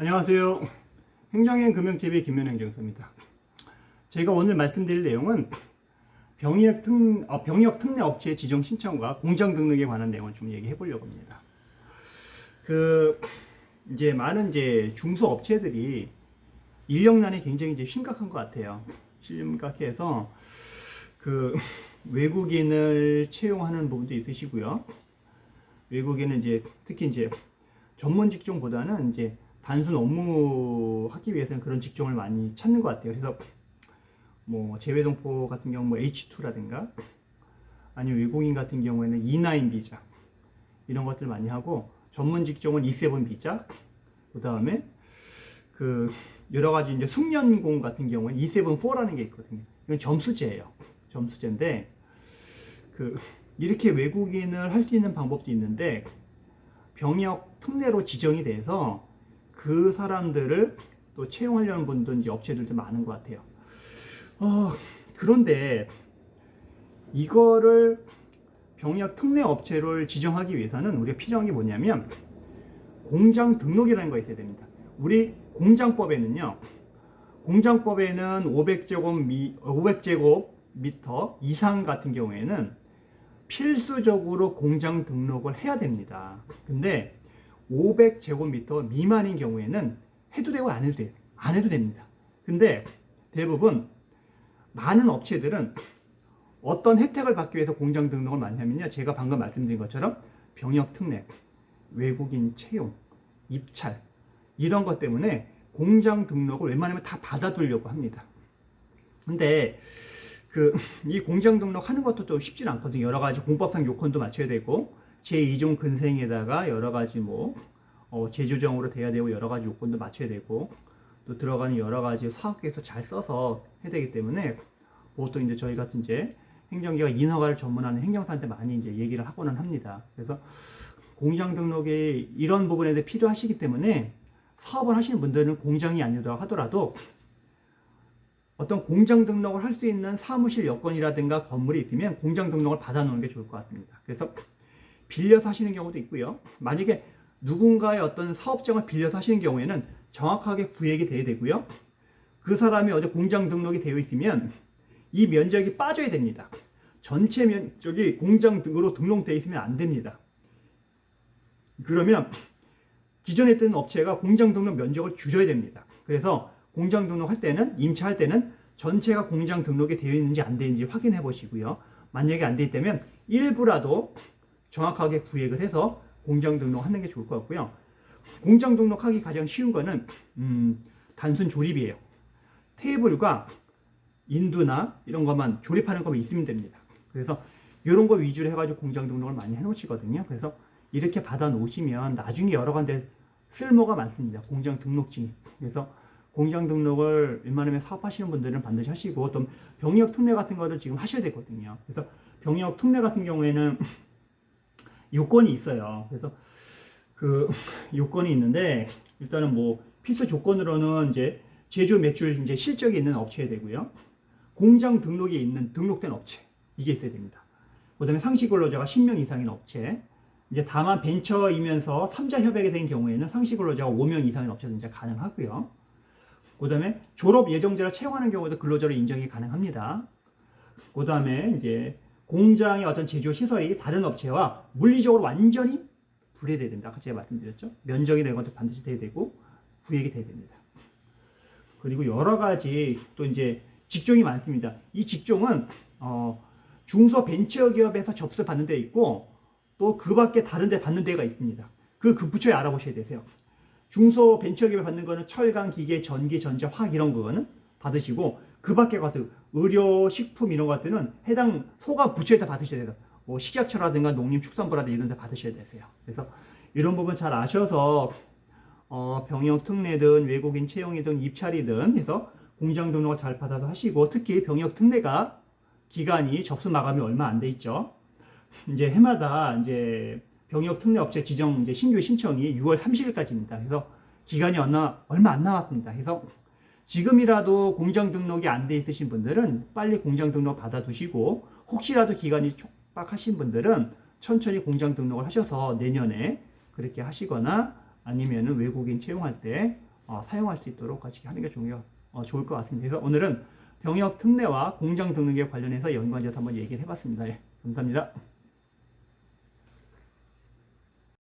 안녕하세요. 행정행 금융TV 김현 행정서입니다. 제가 오늘 말씀드릴 내용은 병역, 특, 어, 병역 특례 업체 지정 신청과 공장 등록에 관한 내용을 좀 얘기해 보려고 합니다. 그 이제 많은 이제 중소 업체들이 인력난이 굉장히 이제 심각한 것 같아요. 심각해서 그 외국인을 채용하는 부분도 있으시고요. 외국인은 이제 특히 이제 전문 직종보다는 이제 단순 업무 하기 위해서는 그런 직종을 많이 찾는 것 같아요. 그래서 뭐 재외동포 같은 경우 뭐 H2라든가 아니면 외국인 같은 경우에는 E9 비자 이런 것들 많이 하고 전문 직종은 E7 비자 그 다음에 그 여러 가지 이제 숙련공 같은 경우는 E7-4라는 게 있거든요. 이건 점수제예요. 점수제인데 그 이렇게 외국인을 할 수 있는 방법도 있는데 병역 특례로 지정이 돼서 그 사람들을 또 채용하려는 이제 업체들도 많은 것 같아요. 어, 그런데 이거를 병역 특례 업체를 지정하기 위해서는 우리가 필요한 게 뭐냐면 공장 등록이라는 거 있어야 됩니다. 우리 공장법에는요. 공장법에는 500제곱 미 500제곱 미터 이상 같은 경우에는 필수적으로 공장 등록을 해야 됩니다. 근데 500제곱미터 미만인 경우에는 해도 되고 안 해도 돼요. 안 해도 됩니다. 근데 대부분 많은 업체들은 어떤 혜택을 받기 위해서 공장 등록을 많이 하면요. 제가 방금 말씀드린 것처럼 병역 특례, 외국인 채용, 입찰 이런 것 때문에 공장 등록을 웬만하면 다 받아두려고 합니다. 근데 그 이 공장 등록하는 것도 좀 쉽진 않거든요. 여러 가지 공법상 요건도 맞춰야 되고 제2종 근생에다가 여러 가지 뭐 어, 재조정으로 돼야 되고 여러 가지 요건도 맞춰야 되고 또 들어가는 여러 가지 사업계에서 잘 써서 해야 되기 때문에 보통 이제 저희 같은 이제 행정기가 인허가를 전문하는 행정사한테 많이 이제 얘기를 하고는 합니다. 그래서 공장 등록이 이런 부분에 대해 필요하시기 때문에 사업을 하시는 분들은 공장이 아니더라 하더라도 어떤 공장 등록을 할 수 있는 사무실 여건이라든가 건물이 있으면 공장 등록을 받아 놓는 게 좋을 것 같습니다. 그래서 빌려서 하시는 경우도 있고요. 만약에 누군가의 어떤 사업장을 빌려서 하시는 경우에는 정확하게 구획이 돼야 되고요. 그 사람이 어디 공장 등록이 되어 있으면 이 면적이 빠져야 됩니다. 전체 면적이 공장 등으로 등록되어 있으면 안 됩니다. 그러면 기존에 있던 업체가 공장 등록 면적을 줄여야 됩니다. 그래서 공장 등록할 때는 임차할 때는 전체가 공장 등록이 되어 있는지 안 되는지 확인해 보시고요. 만약에 안돼 있다면 일부라도 정확하게 구획을 해서 공장 등록하는 게 좋을 것 같고요. 공장 등록하기 가장 쉬운 거는 음, 단순 조립이에요. 테이블과 인두나 이런 것만 조립하는 것만 있으면 됩니다. 그래서 이런 거 위주로 해가지고 공장 등록을 많이 해놓으시거든요. 그래서 이렇게 받아 놓으시면 나중에 여러 군데 쓸모가 많습니다. 공장 등록증이. 그래서 공장 등록을 웬만하면 사업하시는 분들은 반드시 하시고 또 병력 특례 같은 거를 지금 하셔야 되거든요. 그래서 병력 특례 같은 경우에는 요건이 있어요. 그래서 그 요건이 있는데 일단은 뭐 필수 조건으로는 이제 제조 매출 이제 실적이 있는 업체야 되고요. 공장 등록이 있는 등록된 업체 이게 있어야 됩니다. 그다음에 상시 근로자가 10명 이상인 업체. 이제 다만 벤처이면서 3자 협약이 된 경우에는 상시 근로자가 5명 이상인 업체도 이제 가능하고요. 그다음에 졸업 예정자를 채용하는 경우도 근로자로 인정이 가능합니다. 그다음에 이제 공장의 어떤 제조 시설이 다른 업체와 물리적으로 완전히 분리돼야 된다. 아까 제가 말씀드렸죠. 면적이나 이런 것도 반드시 돼야 되고 구획이 돼야 됩니다. 그리고 여러 가지 또 이제 직종이 많습니다. 이 직종은 어, 중소 벤처 기업에서 접수 받는 데 있고 또 그 밖에 다른 데 받는 데가 있습니다. 그, 그 부처에 알아보셔야 되세요. 중소 벤처 기업에 받는 거는 철강, 기계, 전기, 전자, 화학 이런 거는 받으시고 그 밖에 같은 의료, 식품 이런 것들은 해당 소가 부처에다 받으셔야 돼요. 뭐 식약처라든가 농림축산부라든가 이런 데 받으셔야 되세요. 그래서 이런 부분 잘 아셔서 어, 병역 특례든 외국인 채용이든 입찰이든 해서 공장 등록을 잘 받아서 하시고 특히 병역 특례가 기간이 접수 마감이 얼마 안 돼 있죠. 이제 해마다 이제 병역 특례 업체 지정 이제 신규 신청이 6월 30일까지입니다. 그래서 기간이 얼마 얼마 안 남았습니다. 그래서 지금이라도 공장 등록이 안 돼 있으신 분들은 빨리 공장 등록 받아두시고 혹시라도 기간이 촉박하신 분들은 천천히 공장 등록을 하셔서 내년에 그렇게 하시거나 아니면은 외국인 채용할 때 어, 사용할 수 있도록 같이 하는 게 중요 어, 좋을 것 같습니다. 그래서 오늘은 병역 특례와 공장 등록에 관련해서 연관지어서 한번 얘기를 해봤습니다. 예, 감사합니다.